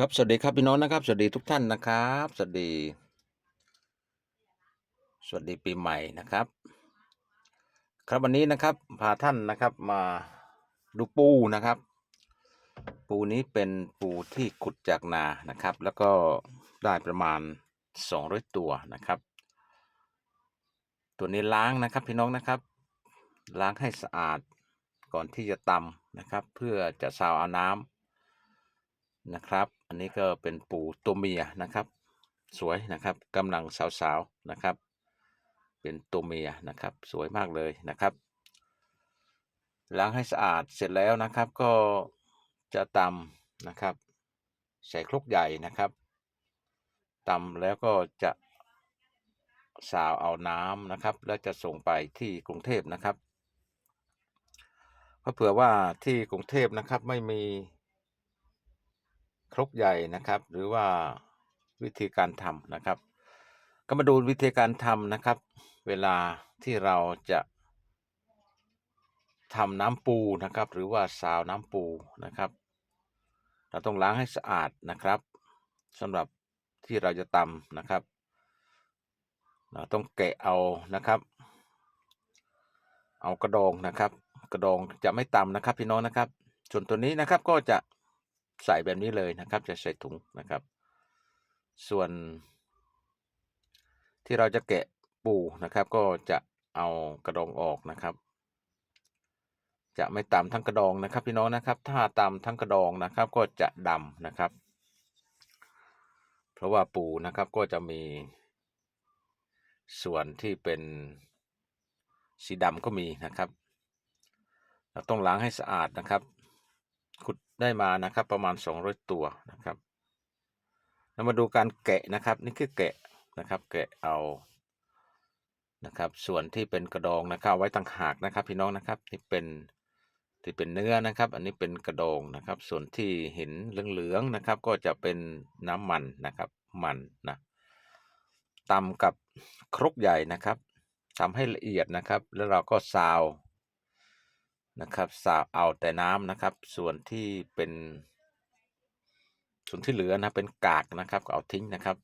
ครับสวัสดีครับพี่น้องนะครับสวัสดีทุกท่านนะครับสวัสดี สวัสดีปีใหม่นะครับ ครับวันนี้นะครับพาท่านนะครับมาดูปูนะครับ ปูนี้เป็นปูที่ขุดจากนานะครับ แล้วก็ได้ประมาณ 200 ตัวนะครับ ตัวนี้ล้างนะครับพี่น้องนะครับ ล้างให้สะอาดก่อนที่จะตำนะครับ เพื่อจะซาวเอาน้ำ นะครับ อันนี้ก็เป็นปูตัวเมียนะครับ สวยนะครับกำลังสาวๆนะครับ เป็นตัวเมียนะครับ สวยมากเลยนะครับ ล้างให้สะอาดเสร็จแล้วนะครับก็จะตำนะครับ ใส่ครกใหญ่นะครับตำแล้วก็จะสาวเอาน้ำนะครับ แล้วจะส่งไปที่กรุงเทพนะครับเพราะเผื่อว่าที่กรุงเทพนะครับไม่มี ครกใหญ่นะครับ หรือว่าวิธีการทำนะครับ ก็มาดูวิธีการทำนะครับ เวลาที่เราจะทำน้ำปูนะครับ หรือว่าซาวน้ำปูนะครับ เราต้องล้างให้สะอาดนะครับสำหรับที่เราจะตำนะครับ เราต้องแกะเอานะครับ เอากระดองนะครับ กระดองจะไม่ตำนะครับพี่น้องนะครับ ส่วนตัวนี้นะครับก็จะ ใส่แบบนี้เลยนะครับ จะใส่ถุงนะครับ ส่วน ที่เราจะแกะปูนะครับ ก็จะเอากระดองออกนะครับ จะไม่ตำทั้งกระดองนะครับ พี่น้องนะครับ ถ้าตำทั้งกระดองนะครับ ก็จะดำนะครับ เพราะว่าปูนะครับก็จะมีส่วนที่เป็นสีดำก็มีนะครับ เราต้องล้างให้สะอาดนะครับ ขุดได้มานะครับ ประมาณ 200 ตัวนะครับเรามาดูการแกะนะครับ นี่คือแกะนะครับ แกะเอานะครับ ส่วนที่เป็นกระดองนะครับเอาไว้ต่างหากนะครับ พี่น้องนะครับนี่เป็นที่เป็นเนื้อนะครับ อันนี้เป็นกระดองนะครับ ส่วนที่เห็นเหลืองๆนะครับ ก็จะเป็นน้ำมันนะครับ มันนะตำกับครกใหญ่นะครับทำให้ละเอียดนะครับ แล้วเราก็ซาว นะครับซาวเอาแต่น้ำนะครับ ส่วนที่เป็น ส่วนที่เหลือนะเป็นกากนะครับก็เอาทิ้งนะครับ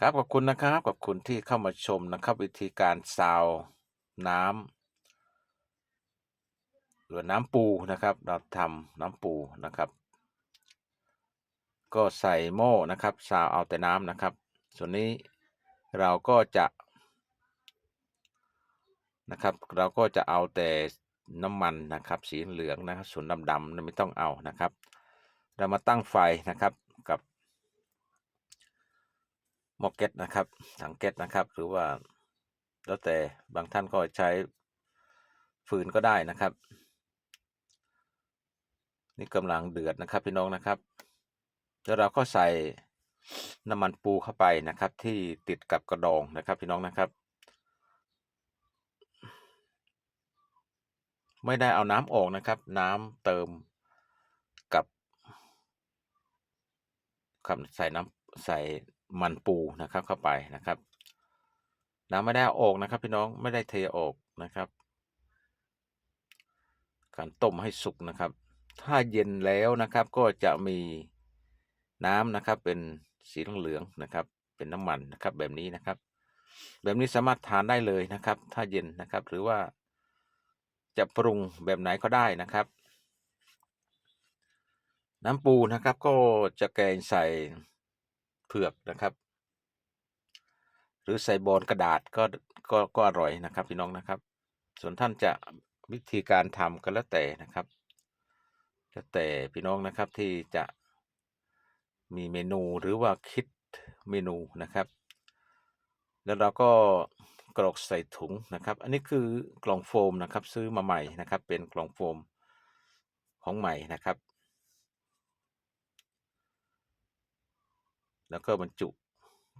ครับขอบคุณนะครับขอบคุณที่เข้ามาชมนะครับ วิธีการซาวน้ำหรือน้ำปูนะครับ เราทำน้ำปูนะครับ ก็ใส่หม้อนะครับซาวเอาแต่น้ำนะครับ ส่วนนี้เราก็จะ นะครับ เราก็จะเอาแต่น้ำมันนะครับ สีเหลืองนะครับส่วนดำๆไม่ต้องเอานะครับ เรามาตั้งไฟนะครับกับหม้อแก๊สนะครับถังแก๊สนะครับหรือว่าแล้วแต่บางท่านก็ใช้ฟืนก็ได้นะครับ นี่กำลังเดือดนะครับพี่น้องนะครับ แล้วเราก็ใส่น้ำมันปูเข้าไปนะครับ ที่ติดกับกระดองนะครับพี่น้องนะครับ ไม่ได้เอาน้ำออกนะครับ น้ำเติมกับครับใส่น้ำใส่มันปูนะครับเข้าไปนะครับ น้ำไม่ได้ออกนะครับ พี่น้องไม่ได้เทออกนะครับ การต้มให้สุกนะครับ ถ้าเย็นแล้วนะครับก็จะมีน้ำนะครับ เป็นสีเหลืองนะครับ เป็นน้ำมันนะครับ แบบนี้นะครับ แบบนี้สามารถทานได้เลยนะครับ ถ้าเย็นนะครับ หรือว่า จะปรุงแบบไหนก็ได้นะครับ น้ำปูนะครับก็จะแกงใส่เผือกนะครับ หรือใส่บอนกระดาษก็ก็ก็อร่อยนะครับพี่น้องนะครับ ส่วนท่านจะวิธีการทำก็แล้วแต่นะครับแล้วแต่พี่น้องนะครับที่จะมีเมนูหรือว่าคิดเมนูนะครับ แล้วเราก็ กรอกใส่ถุงนะครับ อันนี้คือกล่องโฟมนะครับ ซื้อมาใหม่นะครับ เป็นกล่องโฟมของใหม่นะครับ แล้วก็บรรจุ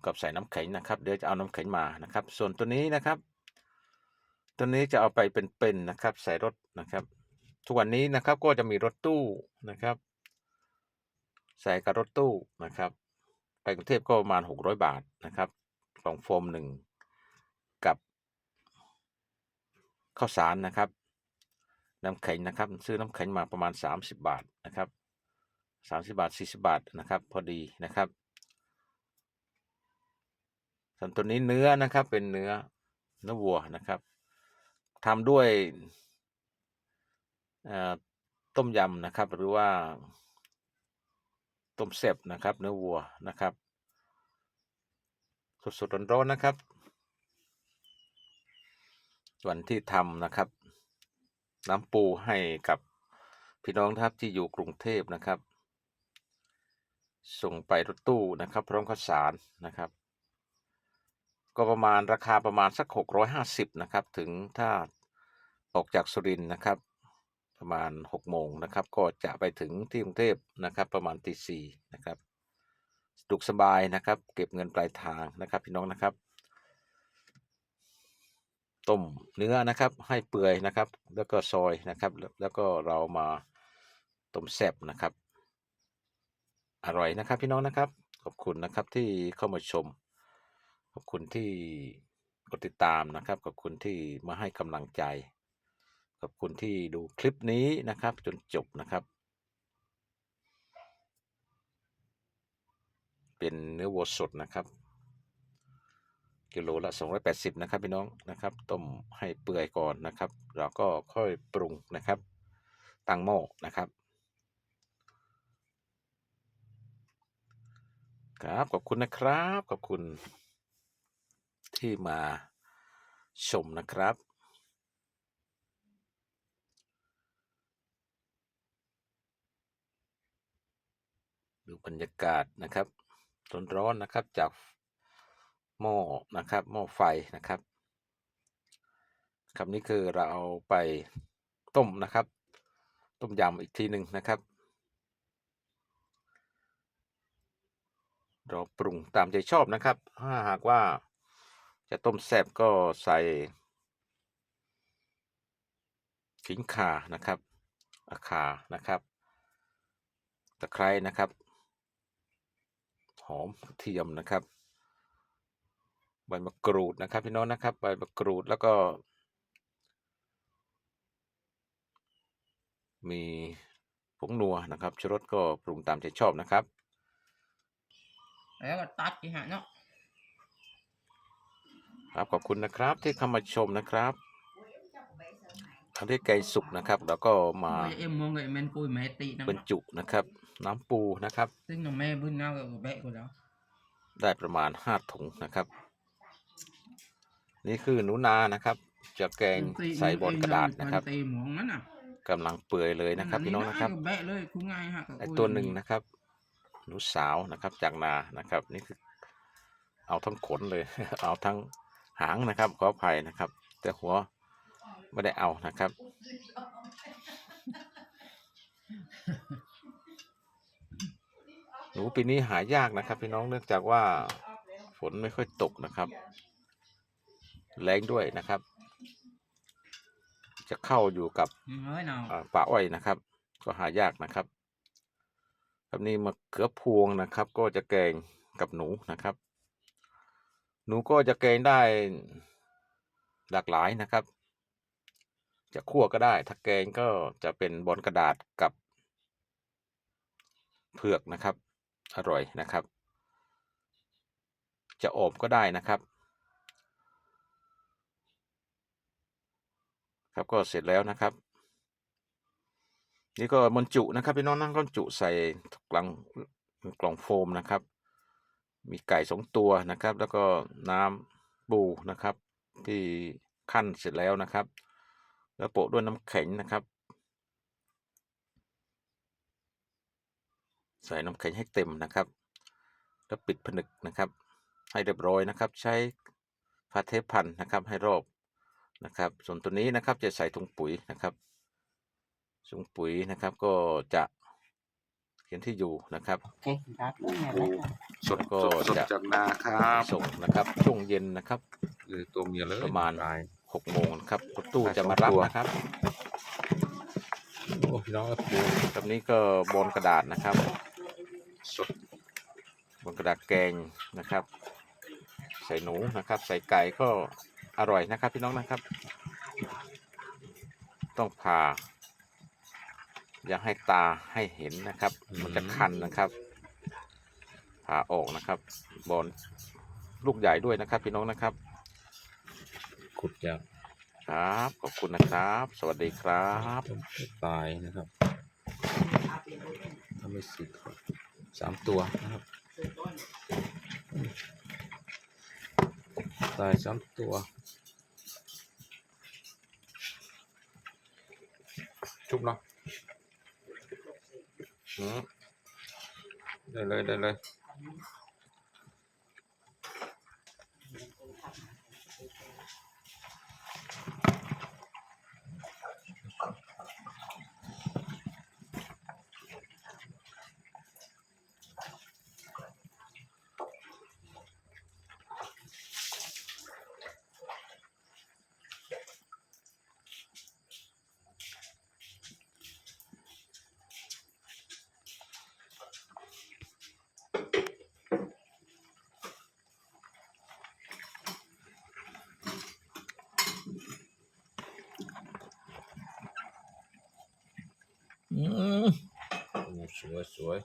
กับใส่น้ำแข็งนะครับ เดี๋ยวจะเอาน้ำแข็งมานะครับ ส่วนตัวนี้นะครับ ตัวนี้จะเอาไปเป็นๆนะครับ ใส่รถนะครับ ทุกวันนี้นะครับก็จะมีรถตู้นะครับ ใส่กับรถตู้นะครับ ไปกรุงเทพก็ประมาณหกร้อยบาทนะครับกล่องโฟมหนึ่งกับ ข้าวสารนะครับ น้ำแข็งนะครับ ซื้อน้ำแข็งมาประมาณ 30 บาทนะครับสามสิบาทสี่สิบาทนะครับ พอดีนะครับส่วนตัวนี้เนื้อนะครับเป็นเนื้อเนื้อวัวนะครับทำด้วยต้มยำนะครับ หรือว่าต้มเสบนะครับ เนื้อวัวนะครับสดๆร้อนๆนะครับ ส่วนที่ทำนะครับ น้ำปูให้กับพี่น้องนะครับที่อยู่กรุงเทพนะครับ ส่งไปรถตู้นะครับ พร้อมข้าวสารนะครับ ก็ประมาณราคาประมาณสัก 650 นะครับ ถึงถ้าออกจากสุรินทร์นะครับ ประมาณ 6 โมงนะครับ ก็จะไปถึงที่กรุงเทพนะครับ ประมาณตีสี่นะครับสะดวกสบายนะครับ เก็บเงินปลายทางนะครับ พี่น้องนะครับ ต้มเนื้อนะครับ ให้เปื่อยนะครับ แล้วก็ซอยนะครับ แล้วก็เรามาต้มแซ่บนะครับ อร่อยนะครับพี่น้องนะครับ ขอบคุณนะครับที่เข้ามาชม ขอบคุณที่กดติดตามนะครับ ขอบคุณที่มาให้กำลังใจ ขอบคุณที่ดูคลิปนี้นะครับ จนจบนะครับ เป็นเนื้อวัวสดนะครับ กิโลละ 280 นะครับพี่น้องนะครับ ต้มให้เปื่อยก่อนนะครับเราก็ค่อยปรุงนะครับ ตั้งหม้อนะครับครับขอบคุณนะครับ ขอบคุณ ที่มาชมนะครับดูบรรยากาศนะครับร้อนๆนะครับจาก หม้อนะครับหม้อไฟนะครับครับนี่คือเราเอาไปต้มนะครับ ต้มยำอีกทีหนึ่งนะครับ เราปรุงตามใจชอบนะครับ ถ้าหากว่าจะต้มแซ่บก็ใส่ขิงข่านะครับอาคานะครับ ตะไคร้นะครับ หอมกระเทียมนะครับ ใบมะกรูดนะครับพี่น้องนะครับใบมะกรูดแล้วก็ มีผงนัวนะครับชูรสก็ปรุงตามใจชอบนะครับ แล้วก็ตัดอีกฮะเนาะครับขอบคุณนะครับที่เข้ามาชมนะครับทำที่ไก่สุกนะครับ แล้วก็มาเอ็มมองกับเอ็มเมนปุยแม่ตีนะบรรจุนะครับ น้ำปูนะครับ ซึ่งน้องแม่บุญเงากับแบะกูแล้วได้ประมาณห้าถุงนะครับ นี่คือหนูนานะครับจะแกงใส่บนกระดาษนะครับตีหมองนั่นน่ะกำลังเปื่อยเลยนะครับพี่น้องนะครับแบะเลยคุณง่ายฮะไอตัวหนึ่งนะครับ หนูสาวนะครับจากนานะครับ นี่คือ เอาทั้งขนเลย เอาทั้งหางนะครับขออภัยนะครับ แต่หัวไม่ได้เอานะครับ หนูปีนี้หายากนะครับ พี่น้องเนื่องจากว่าฝนไม่ค่อยตกนะครับ แรงด้วยนะครับ จะเข้าอยู่กับเฮ้ยเนาะอ่าป่าอ้อยนะครับ ก็หายากนะครับครับนี่มะเขือพวงนะครับ ก็จะแกงกับหนูนะครับ หนูก็จะแกงได้หลากหลายนะครับ จะคั่วก็ได้ ถ้าแกงก็จะเป็นบอนกระดาษกับเผือกนะครับ อร่อยนะครับ จะอบก็ได้นะครับ ครับก็เสร็จแล้วนะครับ นี่ก็บรรจุนะครับพี่น้องนั่งก็บรรจุใส่กล่องกล่องโฟมนะครับ มีไก่สองตัวนะครับ แล้วก็น้ำปูนะครับ ที่ขั้นเสร็จแล้วนะครับ แล้วโปะด้วยน้ำแข็งนะครับ ใส่น้ำแข็งให้เต็มนะครับ แล้วปิดผนึกนะครับ ให้เรียบร้อยนะครับ ใช้ผ้าเทพันนะครับให้รอบ นะครับ ส่วนตัวนี้นะครับจะใส่ถุงปุ๋ยนะครับถุงปุ๋ยนะครับก็จะเขียนที่อยู่นะครับเก่งครับสดก็สดจะจากนาครับส่งนะครับช่วงเย็นนะครับเออตัวเมียเลยประมาณตายหกโมงครับรถตู้ได้จะสองมารับตัวนะครับโอ้พี่น้องครับดูแบบนี้ก็บนกระดาษนะครับสดบนกระดาษแกงนะครับ ใส่หนูนะครับ ใส่ไก่ก็ อร่อยนะครับ พี่น้องนะครับ ต้องผ่า อย่าให้ตาให้เห็นนะครับ มันจะคันนะครับ ผ่าออกนะครับ บอลลูกใหญ่ด้วยนะครับ พี่น้องนะครับขุดจากครับขอบคุณนะครับ สวัสดีครับต้นตายนะครับถ้าไม่สิสามตัวนะครับตายสามตัว อืมได้เสวยสวย